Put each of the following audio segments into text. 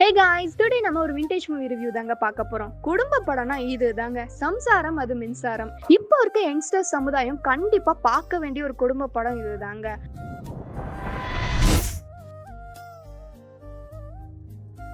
Hey guys today நம்ம ஒரு vintage movie review தாங்க பார்க்க போறோம். குடும்ப படம்னா இது தாங்க சம்சாரம் அது மின்சாரம். இப்போ இருக்க யங்ஸ்டர் சமுதாயம் கண்டிப்பா பார்க்க வேண்டிய ஒரு குடும்ப படம் இது தாங்க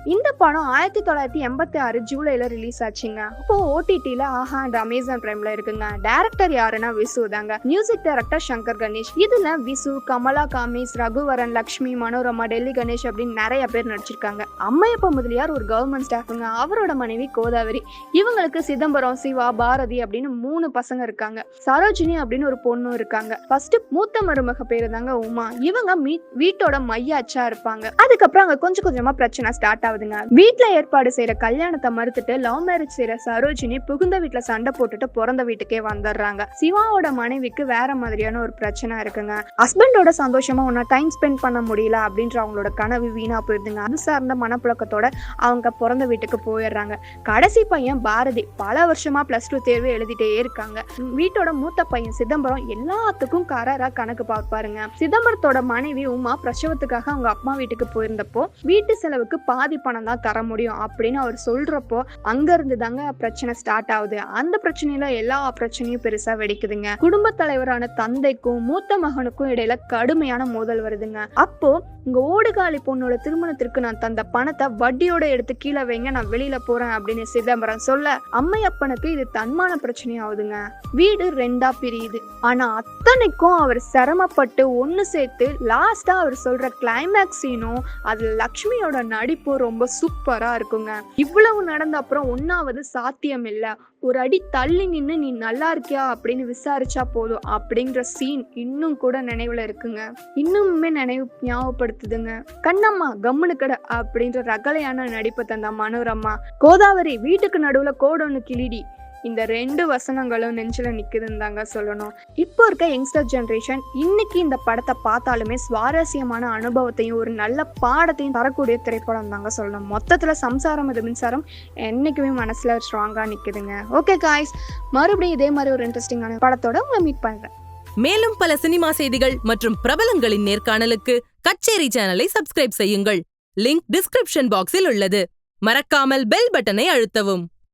இந்த படம் ஆயிரத்தி தொள்ளாயிரத்தி எண்பத்தி ஆறு ஜூலைல ரிலீஸ் ஆச்சுங்க. இப்போ ஓடிடில ஆஹா அண்ட் அமேசான் பிரைம்ல இருக்குங்க. டேரக்டர் யாருன்னா விசு தாங்க. Music director Shankar Ganesh. இதுல விசு கமலா காமிஸ் ரகுவரன் லக்ஷ்மி மனோரமா டெல்லி கணேஷ் அப்படின்னு நிறைய பேர் நடிச்சிருக்காங்க. அம்மையப்ப முதலியார் ஒரு கவர்மெண்ட் ஸ்டாஃபுங்க அவரோட மனைவி கோதாவரி. இவங்களுக்கு சிதம்பரம் சிவா பாரதி அப்படின்னு மூணு பசங்க இருக்காங்க. சரோஜினி அப்படின்னு ஒரு பொண்ணும் இருக்காங்க. ஃபர்ஸ்ட் மூத்த மருமக பேரு தாங்க உமா. இவங்க மீ- வீட்டோட மையாச்சா இருப்பாங்க. அதுக்கப்புறம் அங்க கொஞ்சம் கொஞ்சமா பிரச்சனை ஸ்டார்ட் ஆகுதுங்க வீட்டுல ஏற்பாடு செய்யற கல்யாணத்தை மறுத்துட்டு லவ் மேரேஜ் செய்யற சரோஜினி புகுந்த வீட்டுல சண்டை போட்டுட்டு பிறந்த வீட்டுக்கே வந்துடுறாங்க சிவாவோட மனைவிக்கு வேற மாதிரியான ஒரு பிரச்சனை இருக்குங்க. ஹஸ்பண்டோட சந்தோஷமா ஒன்னா டைம் ஸ்பெண்ட் பண்ண முடியல அப்படின்ற அவங்களோட கனவு வீணா போயிருதுங்க. அது சார்ந்த மனப்புழக்கத்தோட அவங்க பிறந்த வீட்டுக்கு போயிடுறாங்க கடைசி பையன் பாரதி பல வருஷமா பிளஸ் டூ தேர்வு எழுதிட்டே இருக்காங்க. வீட்டோட மூத்த பையன் சிதம்பரம் எல்லாத்துக்கும் கரரா கணக்கு பார்ப்பாருங்க. சிதம்பரத்தோட மனைவி உமா பிரசவத்துக்காக அவங்க அம்மா வீட்டுக்கு போயிருந்தப்போ வீட்டு செலவுக்கு பாதி பணம் தான் தர முடியும் அப்படின்னு அவர் சொல்றப்போ அங்க இருந்து தாங்க பிரச்சனை ஸ்டார்ட் ஆகுது. அந்த பிரச்சனையில எல்லா பிரச்சனையும் பெருசா வெடிக்குதுங்க. குடும்ப தலைவரான தந்தைக்கும் மூத்த மகனுக்கும் இடையில கடுமையான மோதல் வருதுங்க. அப்போ உங்க ஓடுகாலி பொண்ணோட திருமணத்திற்கு நான் தந்த பணத்தை வட்டியோட எடுத்து கீழே வைங்க நான் வெளியில போறேன் அப்படின்னு சிதம்பரம் சொல்ல அம்மையப்பனுக்கு இது தன்மான பிரச்சனையாகுதுங்க. வீடு ரெண்டா பிரியுது. ஆனா அத்தனைக்கும் அவர் சிரமப்பட்டு ஒன்னு சேர்த்து லாஸ்டா அவர் சொல்ற கிளைமேக்ஸினும் அது லக்ஷ்மியோட நடிப்பு ரொம்ப சூப்பரா இருக்குங்க. இவ்வளவு நடந்த அப்புறம் ஒன்னாவது சாத்தியம் இல்ல. ஒரு அடி தள்ளி நின்று நீ நல்லா இருக்கியா? அப்படின்னு விசாரிச்சா போதும். அப்படிங்கிற சீன் இன்னும் கூட நினைவுல இருக்குங்க. இன்னுமே நினைவு ஞாபகப்படுத்துதுங்க. கண்ணம்மா கம்முனு கடை அப்படின்ற ரகலையான நடிப்பு தந்த மனோரம்மா கோதாவரி வீட்டுக்கு நடுவுல கோடொன்னு கிளிடி இந்த ரெண்டு வசனங்களும் நெஞ்சில் நிற்குதுன்னு தாங்க சொல்லணும். இப்போ இருக்க யங்ஸ்டர் ஜென்ரேஷன் இன்னைக்கு இந்த படத்தை பார்த்தாலுமே சுவாரஸ்யமான அனுபவத்தையும் ஒரு நல்ல பாடத்தையும் தரக்கூடிய திரைப்படம் தாங்க சொல்லணும். மொத்தத்தில் சம்சாரம் அது மின்சாரம் என்றைக்குமே மனசில் ஸ்ட்ராங்காக நிற்குதுங்க ஓகே காய்ஸ் மறுபடியும் இதே மாதிரி ஒரு இன்ட்ரெஸ்டிங்கான படத்தோட உங்களை மீட் பண்ணுறேன் மேலும் பல சினிமா செய்திகள் மற்றும் பிரபலங்களின் நேர்காணலுக்கு கச்சேரி சேனலை சப்ஸ்கிரைப் செய்யுங்கள். லிங்க் டிஸ்கிரிப்ஷன் பாக்ஸில் உள்ளது. மறக்காமல் பெல் பட்டனை அழுத்தவும்.